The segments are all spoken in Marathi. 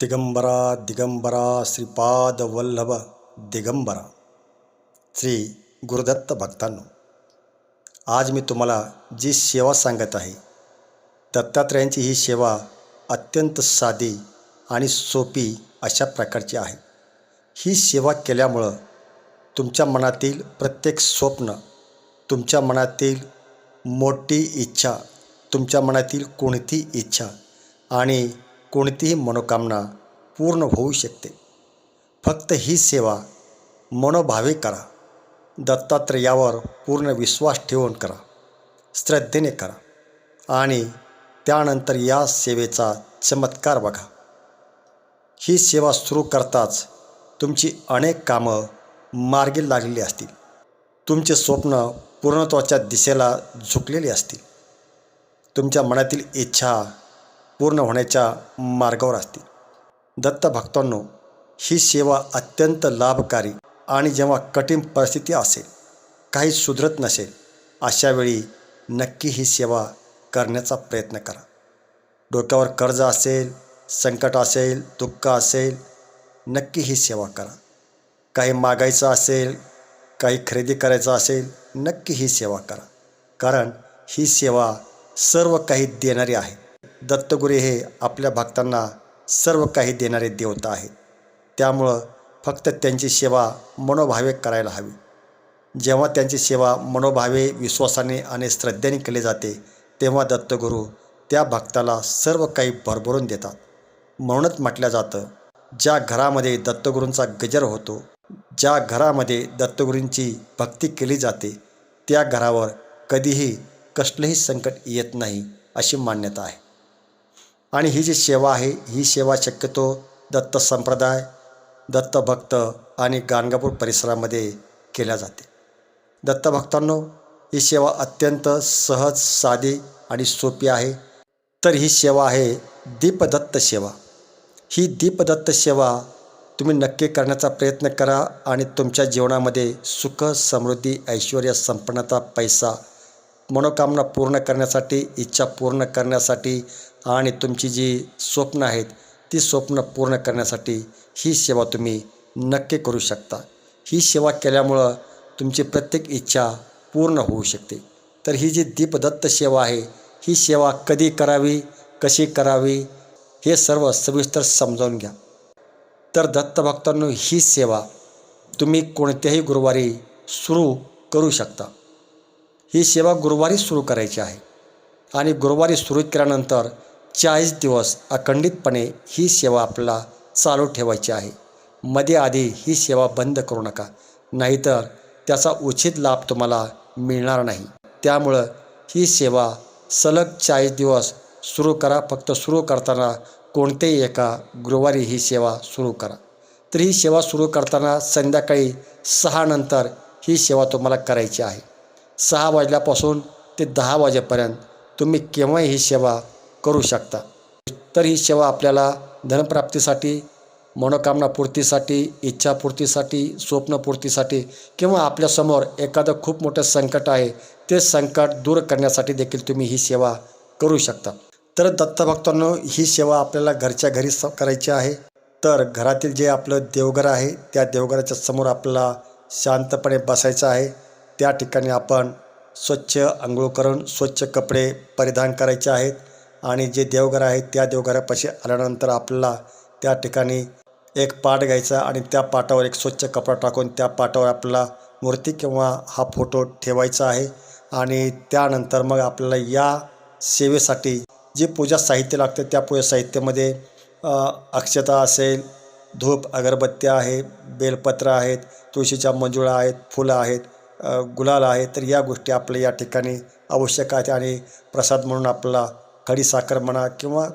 दिगंबरा दिगंबरा श्रीपाद वल्लभ दिगंबरा। श्री गुरुदत्त भक्तांनो आज मी तुम्हाला जी सेवा सांगत आहे दत्तात्रयांची ही सेवा अत्यंत साधी आणि सोपी अशा प्रकारची आहे. ही सेवा केल्यामुळं तुमच्या मनातील प्रत्येक स्वप्न तुमच्या मनातील मोठी इच्छा तुमच्या मनातील कोणती इच्छा आणि कोणतीही मनोकामना पूर्ण होऊ शकते. फक्त ही सेवा मनोभावे करा. दत्तात्रयावर पूर्ण विश्वास ठेवून करा. श्रद्धेने करा. आणि त्यानंतर या सेवेचा चमत्कार बघा. ही सेवा सुरू करताच तुमची अनेक कामं मार्गी लागलेली असतील. तुमचे स्वप्न पूर्णत्वाच्या दिशेला झुकलेली असतील. तुमच्या मनातील इच्छा पूर्ण होण्याच्या मार्गावर असते दत्त भक्तांनो ही सेवा अत्यंत लाभकारी आणि जेव्हा कठीण परिस्थिती असेल काही सुधरत नसेल अशावेळी नक्की ही सेवा करण्याचा प्रयत्न करा. डोक्यावर कर्ज असेल संकट असेल दुःख असेल नक्की ही सेवा करा. काही मागायचं असेल काही खरेदी करायचं असेल नक्की ही सेवा करा. कारण ही सेवा सर्व काही देणारी आहे. दत्तगुरे हे आपल्या भक्तांना सर्व काही देणारे देवता आहेत. त्यामुळं फक्त त्यांची सेवा मनोभावे करायला हवी. जेव्हा त्यांची सेवा मनोभावे विश्वासाने आणि श्रद्धेने केली जाते तेव्हा दत्तगुरू त्या भक्ताला सर्व काही भरभरून देतात. म्हणूनच म्हटलं जातं ज्या घरामध्ये दत्तगुरूंचा गजर होतो ज्या घरामध्ये दत्तगुरूंची भक्ती केली जाते त्या घरावर कधीही कसलंही संकट येत नाही अशी मान्यता आहे. आणि ही जी सेवा आहे ही सेवा शक्यतो दत्त संप्रदाय दत्तभक्त आणि गाणगापूर परिसरामध्ये केल्या जाते. दत्तभक्तांनो ही सेवा अत्यंत सहज साधी आणि सोपी आहे. तर ही सेवा आहे दीपदत्त सेवा. ही दीपदत्त सेवा तुम्ही नक्की करण्याचा प्रयत्न करा आणि तुमच्या जीवनामध्ये सुख समृद्धी ऐश्वर संपन्नता पैसा मनोकामना पूर्ण करण्यासाठी इच्छा पूर्ण करण्यासाठी आणि तुमची जी स्वप्न आहेत ती स्वप्न पूर्ण करण्यासाठी ही सेवा तुम्ही नक्की करू शकता. ही सेवा केल्यामुळं तुमची प्रत्येक इच्छा पूर्ण होऊ शकते. तर ही जी दीपदत्त सेवा आहे ही सेवा कधी करावी कशी करावी हे सर्व सविस्तर समजावून घ्या. तर दत्तभक्तांनो ही सेवा तुम्ही कोणत्याही गुरुवारी सुरू करू शकता. ही सेवा गुरुवारी सुरू करायची आहे. आणि गुरुवारी सुरू केल्यानंतर चाळीस दिवस अखंडितपणे ही सेवा आपल्याला चालू ठेवायची आहे. मध्ये आधी ही सेवा बंद करू नका नाहीतर त्याचा उचित लाभ तुम्हाला मिळणार नाही. त्यामुळं ही सेवा सलग चाळीस दिवस सुरू करा फक्त सुरू करताना कोणतेही एका गुरुवारी ही सेवा सुरू करा. तर ही सेवा सुरू करताना संध्याकाळी सहा नंतर ही सेवा तुम्हाला करायची आहे. सहा वाजल्यापासून ते दहा वाजेपर्यंत तुम्ही केव्हाही ही सेवा करू शकता. तर ही सेवा आपल्याला धनप्राप्तीसाठी मनोकामना पूर्तीसाठी इच्छापूर्तीसाठी स्वप्नपूर्तीसाठी किंवा आपल्यासमोर एखादं खूप मोठं संकट आहे ते संकट दूर करण्यासाठी देखील तुम्ही ही सेवा करू शकता. तर दत्तभक्तांनो ही सेवा आपल्याला घरच्या घरी करायची आहे. तर घरातील जे आपलं देवघर आहे त्या देवघराच्या समोर आपल्याला शांतपणे बसायचं आहे. त्या ठिकाणी आपण स्वच्छ आंघोळ करून स्वच्छ कपडे परिधान करायचे आहेत. आणि जे देवघर आहे त्या देवघरापाशी आल्यानंतर आपल्याला त्या ठिकाणी एक पाट घ्यायचा आणि त्या पाटावर एक स्वच्छ कपडा टाकून त्या पाटावर आपला मूर्ती किंवा हा फोटो ठेवायचा आहे. आणि त्यानंतर मग आपल्याला या सेवेसाठी जे पूजा साहित्य लागतं त्या पूजा साहित्यामध्ये अक्षता असेल धूप अगरबत्त्या आहे बेलपत्र आहेत तुळशीच्या मंजुळा आहेत फुलं आहेत गुलाल आहे तर या गोष्टी आपल्या या ठिकाणी आवश्यक आहेत. आणि प्रसाद म्हणून आपला खडीसाखर म्हणा किंवा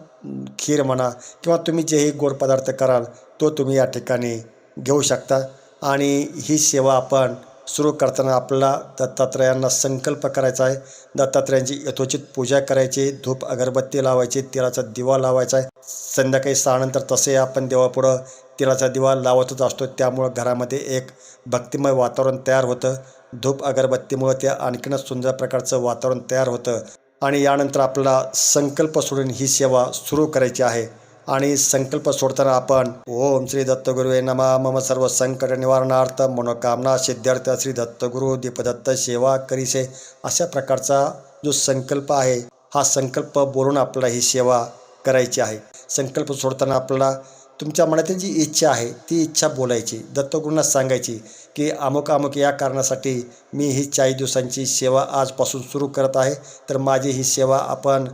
खीर म्हणा किंवा तुम्ही जेही गोड पदार्थ कराल तो तुम्ही या ठिकाणी घेऊ शकता. आणि ही सेवा आपण सुरू करताना आपल्याला दत्तात्रयांना संकल्प करायचा आहे. दत्तात्रयांची यथोचित पूजा करायची धूप अगरबत्ती लावायची तिळाचा दिवा लावायचा आहे. संध्याकाळी सहानंतर तसे आपण देवापुढं तिळाचा दिवा लावतच असतो. त्यामुळं घरामध्ये एक भक्तिमय वातावरण तयार होतं. धूप अगरबत्तीमुळं ते आणखीनच सुंदर प्रकारचं वातावरण तयार होतं. आणि यानंतर आपला संकल्प सोडून ही सेवा सुरू करायची आहे. आणि संकल्प सोडताना आपण ओम श्री दत्तगुरुवे नमा. मम सर्व संकट निवारणार्थ मनोकामना सिद्धार्थ श्री दत्तगुरु दीपदत्त सेवा करीसे. अशा प्रकारचा जो संकल्प आहे हा संकल्प बोलून आपल्याला ही सेवा करायची आहे. संकल्प सोडताना आपल्याला तुमच्या मनातील जी इच्छा आहे ती इच्छा बोलायची दत्तगुरूंना सांगायची की अमुक अमुक या कारणासाठी मी ही चाळीस दिवसांची सेवा आजपासून सुरू करत आहे. तर माझी ही सेवा आपण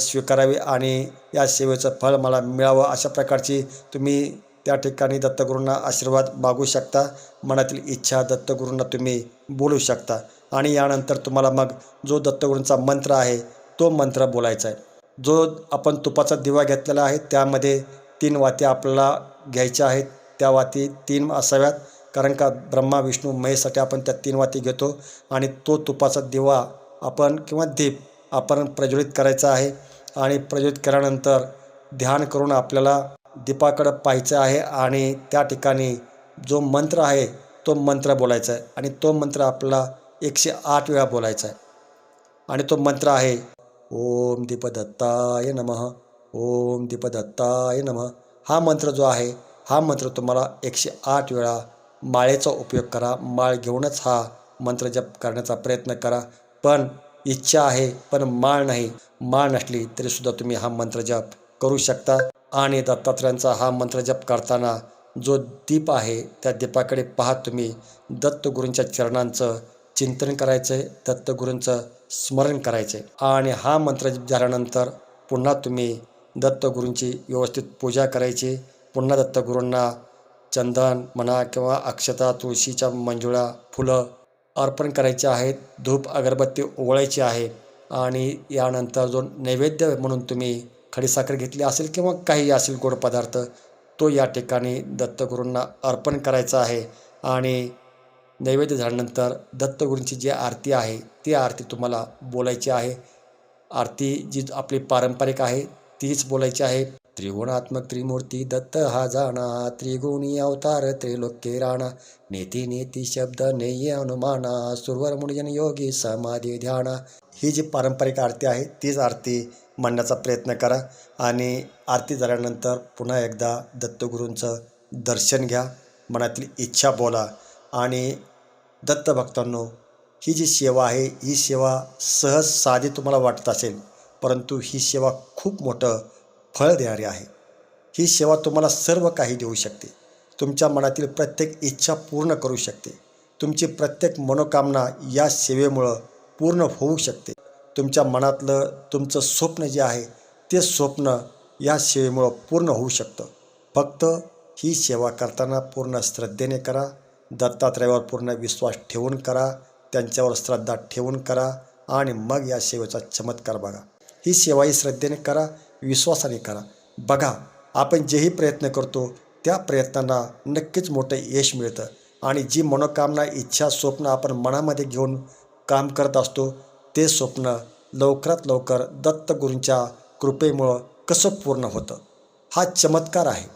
स्वीकारावी आणि या सेवेचं फळ मला मिळावं अशा प्रकारची तुम्ही त्या ठिकाणी दत्तगुरूंना आशीर्वाद मागू शकता. मनातील इच्छा दत्तगुरूंना तुम्ही बोलू शकता. आणि यानंतर तुम्हाला मग जो दत्तगुरूंचा मंत्र आहे तो मंत्र बोलायचा आहे. जो आपण तुपाचा दिवा घेतलेला आहे त्यामध्ये तीन वाती आपल्याला घ्यायच्या आहेत. त्या वाती तीन असाव्यात. कारण का ब्रह्मा विष्णू महेशसाठी आपण त्या तीन वाती घेतो. आणि तो तुपाचा दिवा आपण किंवा दीप आपण प्रज्वलित करायचा आहे. आणि प्रज्वलित केल्यानंतर ध्यान करून आपल्याला दीपाकडं पाहायचं आहे. आणि त्या ठिकाणी जो मंत्र आहे तो मंत्र बोलायचा आहे. आणि तो मंत्र आपल्याला एकशे आठ वेळा बोलायचा आहे. आणि तो मंत्र आहे ओम दीपदत्ताय नमः. ओम दीपदत्ताय नम. हा मंत्र जो आहे हा मंत्र तुम्हाला एकशे आठ वेळा माळेचा उपयोग करा. माळ घेऊनच हा मंत्र जप करण्याचा प्रयत्न करा. पण इच्छा आहे पण माळ नाही. माळ नसली तरीसुद्धा तुम्ही हा मंत्र जप करू शकता. आणि दत्तात्रयांचा हा मंत्र जप करताना जो दीप आहे त्या दीपाकडे पाहत तुम्ही. दत्तगुरूंच्या चरणांचं चिंतन करायचं आहे दत्तगुरूंचं स्मरण करायचं. आहे आणि हा मंत्र जप झाल्यानंतर पुन्हा तुम्ही दत्तगुरूंची व्यवस्थित पूजा करायची. पुन्हा दत्तगुरूंना चंदन म्हणा किंवा अक्षता तुळशीच्या मंजुळा फुलं अर्पण करायचे आहेत. धूप अगरबत्ती ओवाळायची आहे. आणि यानंतर जो नैवेद्य म्हणून तुम्ही खडीसाखर घेतली असेल किंवा काही असेल गोड पदार्थ तो या ठिकाणी दत्तगुरूंना अर्पण करायचा आहे. आणि नैवेद्य झाल्यानंतर दत्तगुरूंची जी आरती आहे ती आरती तुम्हाला बोलायची आहे. आरती जी आपली पारंपरिक आहे तीच बोलायची आहे. त्रिगुणात्मक त्रिमूर्ती दत्त हा जाणा. त्रिगुणी अवतार त्रिलोक्य राणा. नेती नेती शब्द नेय अनुमाना. सुरवर मुनिजन योगी समाधी ध्याना. ही जी पारंपरिक आरती आहे तीच आरती म्हणण्याचा प्रयत्न करा आणि आरती झाल्यानंतर पुन्हा एकदा दत्तगुरूंचं दर्शन घ्या. मनातील इच्छा बोला आणि दत्तभक्तांनो ही जी सेवा आहे ही सेवा सहज साधी तुम्हाला वाटत असेल परंतु ही सेवा खूप मोठं फळ देणारी आहे. ही सेवा तुम्हाला सर्व काही देऊ शकते. तुमच्या मनातील प्रत्येक इच्छा पूर्ण करू शकते. तुमची प्रत्येक मनोकामना या सेवेमुळं पूर्ण होऊ शकते. तुमच्या मनातलं तुमचं स्वप्न जे आहे ते स्वप्न या सेवेमुळं पूर्ण होऊ शकतं. फक्त ही सेवा करताना पूर्ण श्रद्धेने करा. दत्तात्रयावर पूर्ण विश्वास ठेवून करा. त्यांच्यावर श्रद्धा ठेवून करा. आणि मग या सेवेचा चमत्कार बघा. ही सेवा ही श्रद्धेने करा विश्वासाने करा. बघा आपण जेही प्रयत्न करतो त्या प्रयत्नांना नक्कीच मोठं यश मिळतं. आणि जी मनोकामना इच्छा स्वप्न आपण मनामध्ये घेऊन काम करत असतो ते स्वप्न लवकरात लवकर दत्तगुरूंच्या कृपेमुळं कसं पूर्ण होतं? हा चमत्कार आहे.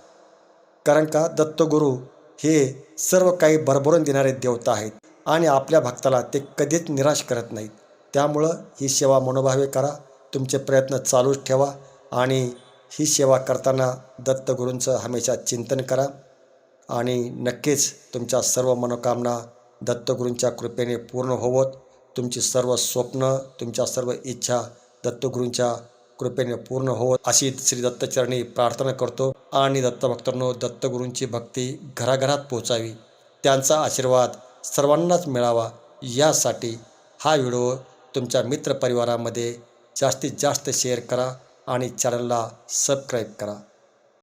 कारण का? दत्तगुरू हे सर्व काही भरभरून देणारे देवता आहेत आणि आपल्या भक्ताला ते कधीच निराश करत नाहीत. त्यामुळं ही सेवा मनोभावे करा तुमचे प्रयत्न चालूच ठेवा आणि ही सेवा करताना दत्तगुरूंचं हमेशा चिंतन करा. आणि नक्कीच तुमच्या सर्व मनोकामना दत्तगुरूंच्या कृपेने पूर्ण होवत. तुमची सर्व स्वप्न तुमच्या सर्व इच्छा दत्तगुरूंच्या कृपेने पूर्ण होवत. अशी श्री दत्तचरणी प्रार्थना करतो. आणि दत्तभक्तांनो दत्तगुरूंची भक्ती घराघरात पोचावी त्यांचा आशीर्वाद सर्वांनाच मिळावा. यासाठी हा व्हिडिओ तुमच्या मित्रपरिवारामध्ये जास्तीत जास्त शेअर करा आणि चॅनलला सबस्क्राईब करा.